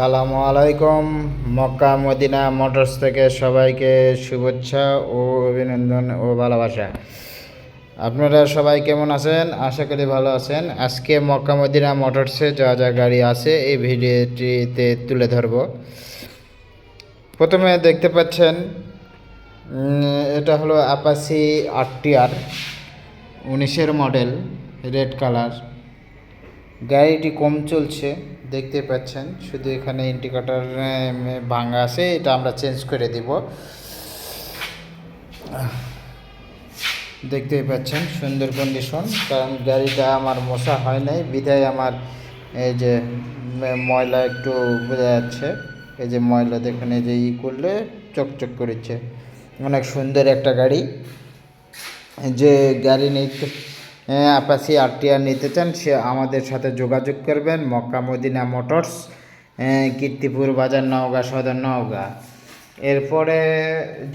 সালামু আলাইকুম। Mecca Medina motors থেকে সবাইকে শুভেচ্ছা ও অভিনন্দন ও ভালোবাসা। আপনারা সবাই কেমন আছেন? আশা করি ভালো আছেন। আজকে মক্কা মদিনা মোটরসে যা যা গাড়ি আছে, এই ভিডিওটিতে তুলে ধরব। প্রথমে দেখতে পাচ্ছেন এটা হলো আপাসি আরটিআর উনিশের মডেল, রেড কালার। গাড়িটি কম চলছে। দেখতে পাচ্ছেন, শুধু এখানে ইন্ডিকেটার ভাঙা আছে, এটা আমরা চেঞ্জ করে দিব। দেখতেই পাচ্ছেন, সুন্দর কন্ডিশন কারণ গাড়িটা আমার মশা হয় নাই, বিধায় আমার এই যে ময়লা একটু বোঝা যাচ্ছে, এই যে ময়লা দেখুন, এই যে ই করলে চকচক করেছে। অনেক সুন্দর একটা গাড়ি, যে গাড়ি নিতে আপাসি আরটিআর নিতে চান, সে আমাদের সাথে যোগাযোগ করবেন। মক্কা মদিনা মোটরস কীর্তিপুর বাজার নওগাঁ, সদর নওগাঁ। এরপরে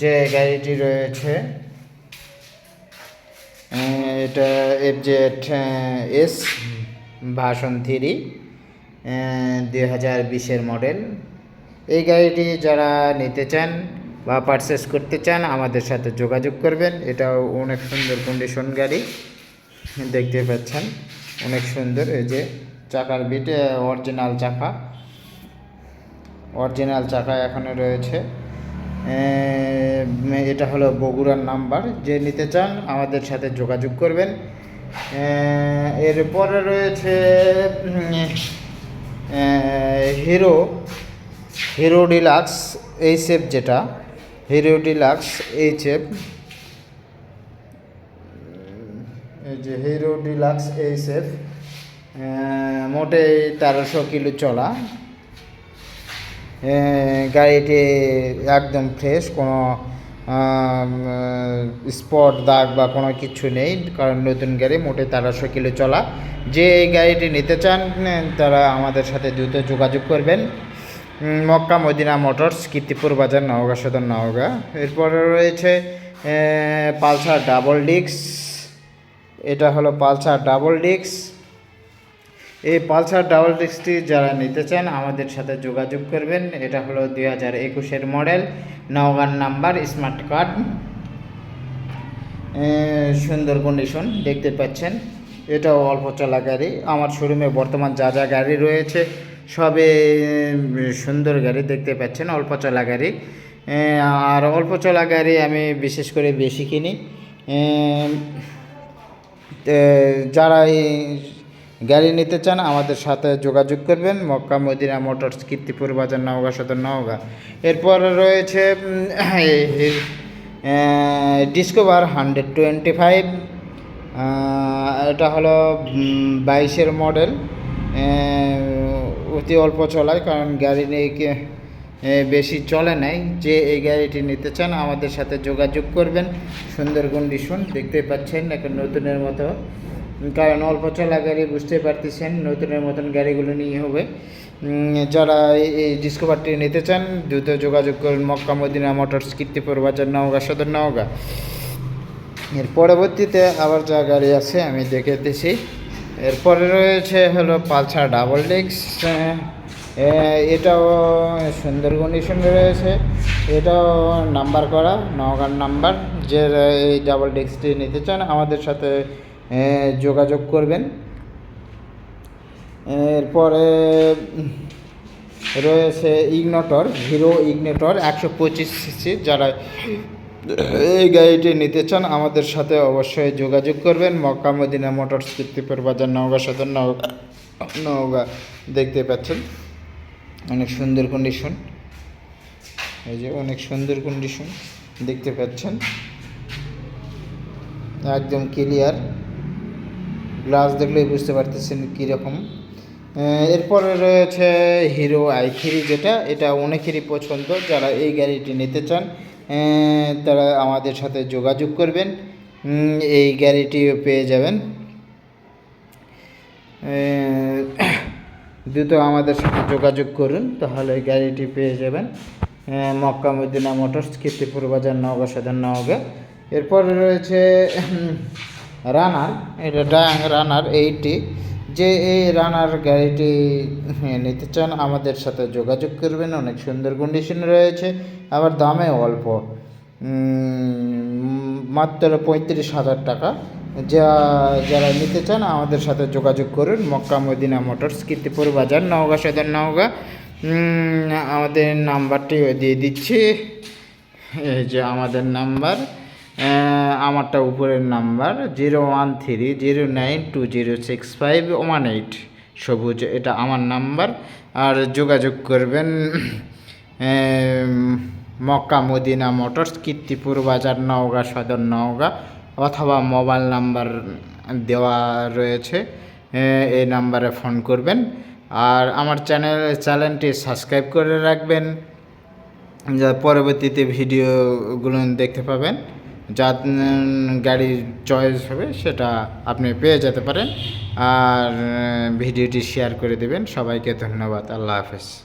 যে গাড়িটি রয়েছে এটা F Z S, version three দুই হাজার বিশের মডেল। এই গাড়িটি যারা নিতে চান বা পারচেস করতে চান, আমাদের সাথে যোগাযোগ করবেন। এটাও অনেক সুন্দর কন্ডিশন গাড়ি। দেখতে পাচ্ছেন। অনেক সুন্দর, এই যে চাকার বিটে অরিজিনাল চাকা। অরিজিনাল চাকা এখনও রয়েছে। এটা হলো বগুড়ার নাম্বার। যে নিতে চান আমাদের সাথে যোগাযোগ করবেন। এরপরে রয়েছে হিরো হিরো ডিলাক্স এই সেপ যেটা, হিরো ডিলাক্স এই সেপ এই যে হিরো ডিলাক্স এই সেফ মোটে তেরোশো কিলো চলা গাড়িটি একদম ফ্রেশ কোনো স্পট দাগ বা কোনো কিছু নেই, কারণ নতুন গাড়ি মোটে তেরোশো কিলো চলা যে এই গাড়িটি নিতে চান তারা আমাদের সাথে দ্রুত যোগাযোগ করবেন। মক্কা মদিনা মোটরস, কীর্তিপুর বাজার, নওগাঁ সদর, নওগাঁ। এরপরে রয়েছে পালসার ডাবল ডিক্স এটা হলো পালসার ডাবল ডিক্স এই পালসার ডাবল ডিস্কটি যারা নিতে চান, আমাদের সাথে যোগাযোগ করবেন। এটা হলো দুই হাজার একুশের মডেল নওগাঁর নাম্বার, স্মার্ট কার্ড। সুন্দর কন্ডিশন দেখতে পাচ্ছেন। এটাও অল্প চলা গাড়ি। আমার শোরুমে বর্তমান যা যা গাড়ি রয়েছে, সবে সুন্দর গাড়ি দেখতে পাচ্ছেন, অল্প চলা গাড়ি। আর অল্প চলা গাড়ি আমি বিশেষ করে বেশি কিনি। যারা এই গাড়ি নিতে চান, আমাদের সাথে যোগাযোগ করবেন। মক্কা মদিনা মোটরস, কীর্তিপুর বাজার, নওগাঁ সদর, নওগাঁ। এরপর রয়েছে ডিসকভার হান্ড্রেড টোয়েন্টি ফাইভ এটা হলো বাইশের মডেল অতি অল্প চলায়, কারণ গাড়ি নিয়ে বেশি চলে নাই। যে এই গাড়িটি নিতে চান, আমাদের সাথে যোগাযোগ করবেন। সুন্দর কন্ডিশন দেখতে পাচ্ছেন এখন নতুনের মতো। কারণ অল্প চলা গাড়ি বুঝতে পারতেছেন, নতুনের মতন গাড়িগুলো নিয়ে হবে। যারা এই- ডিসকভারটি নিতে চান, দ্রুত যোগাযোগ করুন মক্কা মদিনা মোটরস কীর্তিপুর বাজার নওগাঁ, সদর নওগাঁ। এর পরবর্তীতে আবার যা গাড়ি আছে, আমি দেখে দেখেতেছি এরপরে রয়েছে হলো পালসার ডাবল ডিক্স এটাও সুন্দর কন্ডিশন রয়েছে। এটাও নাম্বার করা নওগাঁর নাম্বার। যে, এই ডাবল ডিক্সটি নিতে চান, আমাদের সাথে যোগাযোগ করবেন। এরপরে, রয়েছে ইগনোটর হিরো ইগনেটর একশো পঁচিশ সিসি যারা এই গাড়িটি নিতে চান, আমাদের সাথে অবশ্যই যোগাযোগ করবেন। মক্কা মদিনা মোটরস কীর্তিপুর বাজার, নওগাঁ সদর নওগাঁ নওগাঁ। দেখতে পাচ্ছেন। অনেক সুন্দর কন্ডিশন এই যে অনেক সুন্দর কন্ডিশন দেখতে পাচ্ছেন। একদম ক্লিয়ার গ্লাস দেখলেই বুঝতে পারতেছেন কীরকম। এরপরে রয়েছে হিরো আই থ্রি যেটা, এটা অনেকেরই পছন্দ। যারা এই গাড়িটি নিতে চান তারা আমাদের সাথে যোগাযোগ করবেন। এই গাড়িটিও পেয়ে যাবেন। দ্রুত আমাদের সাথে যোগাযোগ করুন, তাহলে ওই গাড়িটি পেয়ে যাবেন মক্কা মদিনা মোটরস, কীর্তিপুর বাজার, নওগাঁ সদর, নওগাঁ। এরপরে রয়েছে রানার, এটা ডায়াং রানার এইটি যে এই রানার গাড়িটি নিতে চান, আমাদের সাথে যোগাযোগ করবেন, অনেক সুন্দর কন্ডিশন রয়েছে, আবার দামে অল্প। মাত্র পঁয়ত্রিশ হাজার টাকা। যা, যারা নিতে চান আমাদের সাথে যোগাযোগ করুন। মক্কা মদিনা মোটরস, কীর্তিপুর বাজার, নওগাঁ, সদর নওগাঁ। আমাদের নাম্বারটি দিয়ে দিচ্ছি। এই যে আমাদের নাম্বার। আমারটা উপরের number, zero one three zero nine two zero six five one eight. সবুজ, এটা আমার নাম্বার। আর যোগাযোগ করবেন মক্কা মদিনা মোটরস, কীর্তিপুর বাজার, নওগাঁ, সদর নওগাঁ। অথবা মোবাইল নাম্বার দেওয়া রয়েছে এই নাম্বারে ফোন করবেন। আর আমার চ্যানেল, চ্যানেলটি সাবস্ক্রাইব করে রাখবেন, যা পরবর্তীতে ভিডিওগুলো দেখতে পাবেন। যা গাড়ির চয়েস হবে সেটা আপনি পেয়ে যেতে পারেন। আর, ভিডিওটি শেয়ার করে দেবেন। সবাইকে ধন্যবাদ। আল্লাহ হাফেজ।